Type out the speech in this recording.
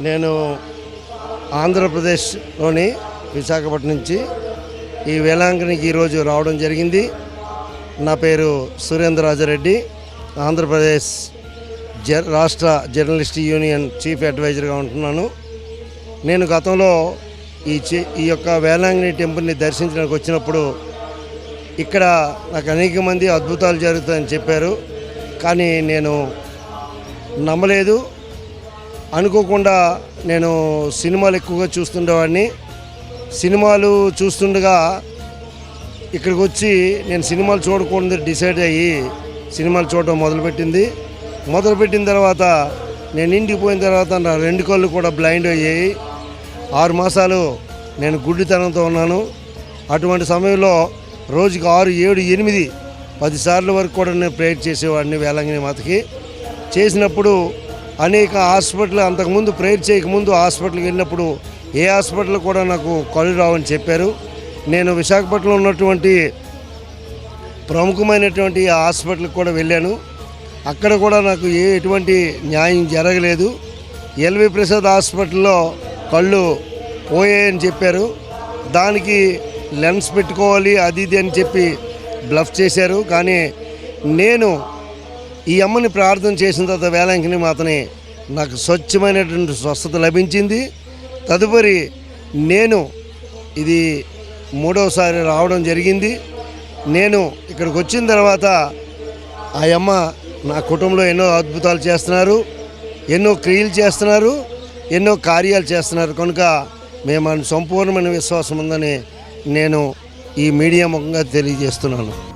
నేను ఆంధ్రప్రదేశ్లోని విశాఖపట్నం నుంచి ఈ వేలాంగనికి ఈరోజు రావడం జరిగింది. నా పేరు సురేంద్రరాజరెడ్డి ఆంధ్రప్రదేశ్ జ రాష్ట్ర జర్నలిస్ట్ యూనియన్ చీఫ్ అడ్వైజర్గా ఉంటున్నాను. నేను గతంలో ఈ ఈ యొక్క వేలాంగిని టెంపుల్ని దర్శించడానికి వచ్చినప్పుడు ఇక్కడ నాకు అనేక మంది అద్భుతాలు జరుగుతాయని చెప్పారు. కానీ నేను నమ్మలేదు. అనుకోకుండా నేను సినిమాలు ఎక్కువగా చూస్తుండేవాడిని. సినిమాలు చూస్తుండగా ఇక్కడికి వచ్చి నేను సినిమాలు చూడకూడదు డిసైడ్ అయ్యి సినిమాలు చూడడం మొదలుపెట్టింది. మొదలుపెట్టిన తర్వాత నేను ఇంటికి పోయిన తర్వాత నా రెండు కళ్ళు కూడా బ్లైండ్ అయ్యాయి. ఆరు మాసాలు నేను గుడ్డితనంతో ఉన్నాను. అటువంటి సమయంలో రోజుకి ఆరు ఏడు ఎనిమిది పదిసార్లు వరకు కూడా నేను ప్రేయర్ చేసేవాడిని వేలంగిని మాతకి. చేసినప్పుడు అనేక హాస్పిటల్ అంతకుముందు ప్రేయర్ చేయకముందు హాస్పిటల్కి వెళ్ళినప్పుడు ఏ హాస్పిటల్ కూడా నాకు కళ్ళు రావని చెప్పారు. నేను విశాఖపట్నంలో ఉన్నటువంటి ప్రముఖమైనటువంటి హాస్పిటల్కి కూడా వెళ్ళాను. అక్కడ కూడా నాకు ఏ ఎటువంటి న్యాయం జరగలేదు. ఎల్వి ప్రసాద్ హాస్పిటల్లో కళ్ళు పోయాయని చెప్పారు. దానికి లెన్స్ పెట్టుకోవాలి అది ఇది అని చెప్పి బ్లఫ్ చేశారు. కానీ నేను ఈ అమ్మని ప్రార్థన చేసిన తర్వాత వేలాంకిని మాతని నాకు స్వచ్ఛమైనటువంటి స్వస్థత లభించింది. తదుపరి నేను ఇది మూడవసారి రావడం జరిగింది. నేను ఇక్కడికి వచ్చిన తర్వాత ఆ అమ్మ నా కుటుంబంలో ఎన్నో అద్భుతాలు చేస్తున్నారు ఎన్నో క్రియలు చేస్తున్నారు ఎన్నో కార్యాలు చేస్తున్నారు. కనుక మేము సంపూర్ణమైన విశ్వాసం ఉందని నేను ఈ మీడియా ముఖంగా తెలియజేస్తున్నాను.